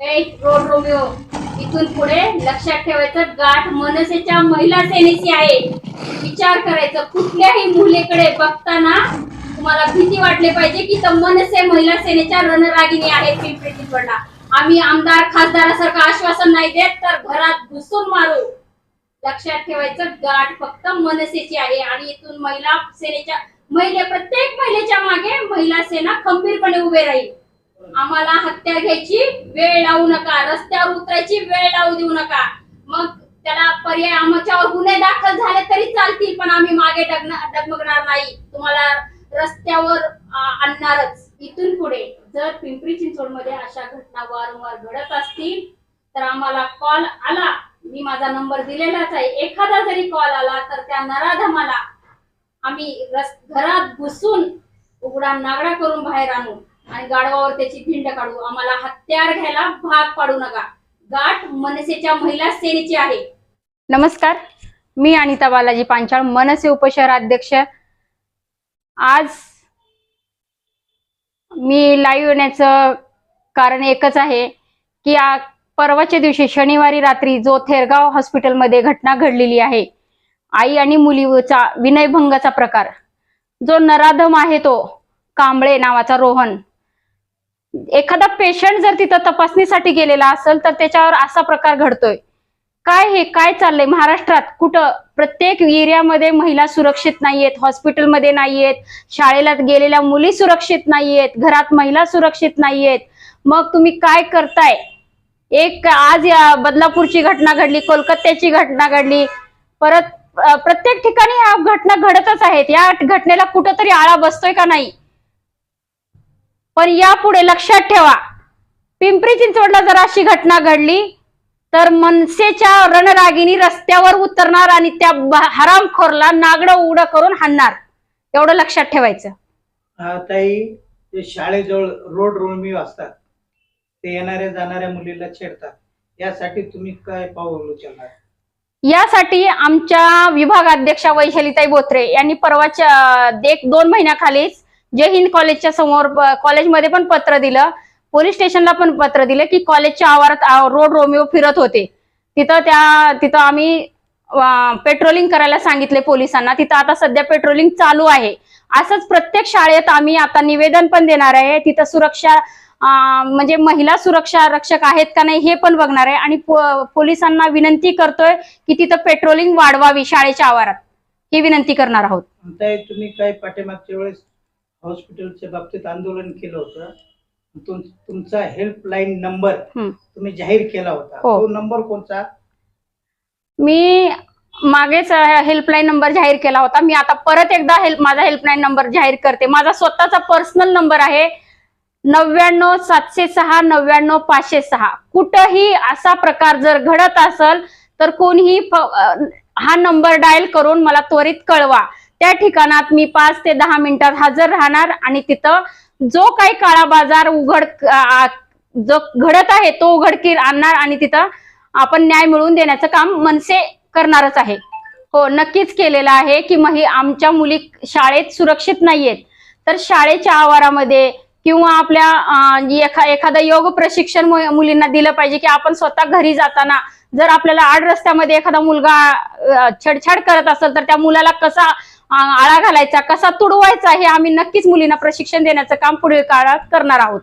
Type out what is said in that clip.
Road Romeo इथून पुढे लक्षात ठेवायचं गाठ मनसेच्या महिला सेनेची आहे. विचार करायचं कुठल्याही मुलीकडे बघताना तुम्हाला भीती वाटली पाहिजे की तर मनसे महिला सेनेच्या रणरागिणी आहेत पिंपरी चिंचवडला. आम्ही आमदार खासदारासारखं आश्वासन नाही देत तर घरात घुसून मारू. लक्षात ठेवायचं गाठ फक्त मनसेची आहे आणि इथून महिला सेनेच्या महिले प्रत्येक महिलेच्या मागे महिला सेना खंबीरपणे उभे राहील. आम्हाला हत्या घ्यायची वेळ लावू नका रस्त्यावर उतरायची वेळ लावू देऊ नका. मग त्याला पर्याय आमच्यावर गुन्हे दाखल झाले तरी चालतील पण आम्ही मागे डगमगणार नाही. तुम्हाला रस्त्यावर आणणारच. इथून पुढे जर पिंपरी चिंचवडमध्ये अशा घटना वारंवार घडत असतील तर आम्हाला कॉल आला. मी माझा नंबर दिलेलाच आहे. एखादा जरी कॉल आला तर त्या नराधमाला आम्ही रस घरात घुसून उघडा नागडा करून बाहेर आणू. आणि गाढवावर त्याची भिंड काढू. आम्हाला हत्यार घ्यायला भाग पाडू नका. गाठ मनसेच्या महिला सेनेची आहे. नमस्कार. मी अनिता बालाजी पांचाळ मनसे उपशहराध्यक्ष. आज मी लाईव्ह येण्याचं कारण एकच आहे की परवाच्या दिवशी शनिवारी रात्री जो थेरगाव हॉस्पिटलमध्ये घटना घडलेली आहे आई आणि मुलीचा विनयभंगाचा प्रकार. जो नराधम आहे तो कांबळे नावाचा रोहन. एखादा पेशंट जर तिथं तपासणीसाठी गेलेला असेल तर त्याच्यावर असा प्रकार घडतोय. काय हे? काय चाललंय? महाराष्ट्रात कुठं? प्रत्येक एरियामध्ये महिला सुरक्षित नाहीयेत हॉस्पिटलमध्ये नाहीयेत शाळेला गेलेल्या मुली सुरक्षित नाहीयेत घरात महिला सुरक्षित नाहीयेत. मग तुम्ही काय करताय? एक आज या बदलापूरची घटना घडली कोलकात्याची घटना घडली. परत प्रत्येक ठिकाणी या घटना घडतच आहेत. या घटनेला कुठंतरी आळा बसतोय का नाही? पण यापुढे लक्षात ठेवा पिंपरी चिंचवडला जर अशी घटना घडली तर मनसेच्या रणरागिनी रस्त्यावर उतरणार आणि त्या हरामखोरला नागडं उडं करून हाणणार. एवढं लक्षात ठेवायचं. ताई ते शाळेजवळ रोड रोमिओ असतात ते येणाऱ्या जाणाऱ्या मुलीला छेडतात. यासाठी तुम्ही काय पाऊल उचलणार? यासाठी आमच्या विभागाध्यक्षा वैशालीताई बोत्रे यांनी परवाच्या एक दोन महिन्याखालीच जय हिंद कॉलेजच्या समोर कॉलेजमध्ये पण पत्र दिलं. पोलीस स्टेशनला पण पत्र दिलं की कॉलेजच्या आवारात रोड रोमिओ फिरत होते. तिथं त्या तिथं आम्ही पेट्रोलिंग करायला सांगितले पोलिसांना. तिथं आता सध्या पेट्रोलिंग चालू आहे. असंच प्रत्येक शाळेत आम्ही आता निवेदन पण देणार आहे. तिथं सुरक्षा म्हणजे महिला सुरक्षा रक्षक आहेत का नाही हे पण बघणार आहे. आणि पो- पोलिसांना विनंती करतोय की तिथं पेट्रोलिंग वाढवावी शाळेच्या आवारात. ही विनंती करणार आहोत. तुम्ही काय पाठीमागच्या वेळेस हॉस्पिटलच्या बाबतीत आंदोलन केलं होतं. तुम- तुमचा हेल्पलाईन नंबर. तुम्ही जाहीर केला होता. हो. तो नंबर कोणता? मी मागेच हेल्पलाईन नंबर जाहीर केला होता. मी आता परत एकदा हेल्प माझा हेल्पलाईन नंबर जाहीर करते. माझा स्वतःचा पर्सनल नंबर आहे नव्याण्णव सातशे सहा नव्याण्णव पाचशे सहा. कुठंही असा प्रकार जर घडत असेल तर कोणीही हा नंबर डायल करून मला त्वरित कळवा. त्या ठिकाणात मी पाच ते दहा मिनिटात हजर राहणार आणि तिथं जो काही काळा बाजार उघड जो घडत आहे तो उघडकीर आणणार आणि तिथं आपण न्याय मिळवून देण्याचं काम मनसे करणारच आहे. हो नक्कीच केलेलं आहे की मही आमच्या मुली शाळेत सुरक्षित नाहीयेत. तर शाळेच्या आवारामध्ये किंवा आपल्या एखा एखादं योग प्रशिक्षण मु- मुलींना दिलं पाहिजे की आपण स्वतः घरी जाताना जर आपल्याला आड रस्त्यामध्ये एखादा मुलगा छेडछाड करत असेल तर त्या मुलाला कसा आळा घालायचा कसा तुडवायचा हे आम्ही नक्कीच मुलींना प्रशिक्षण देण्याचं काम पुढील काळात करणार आहोत.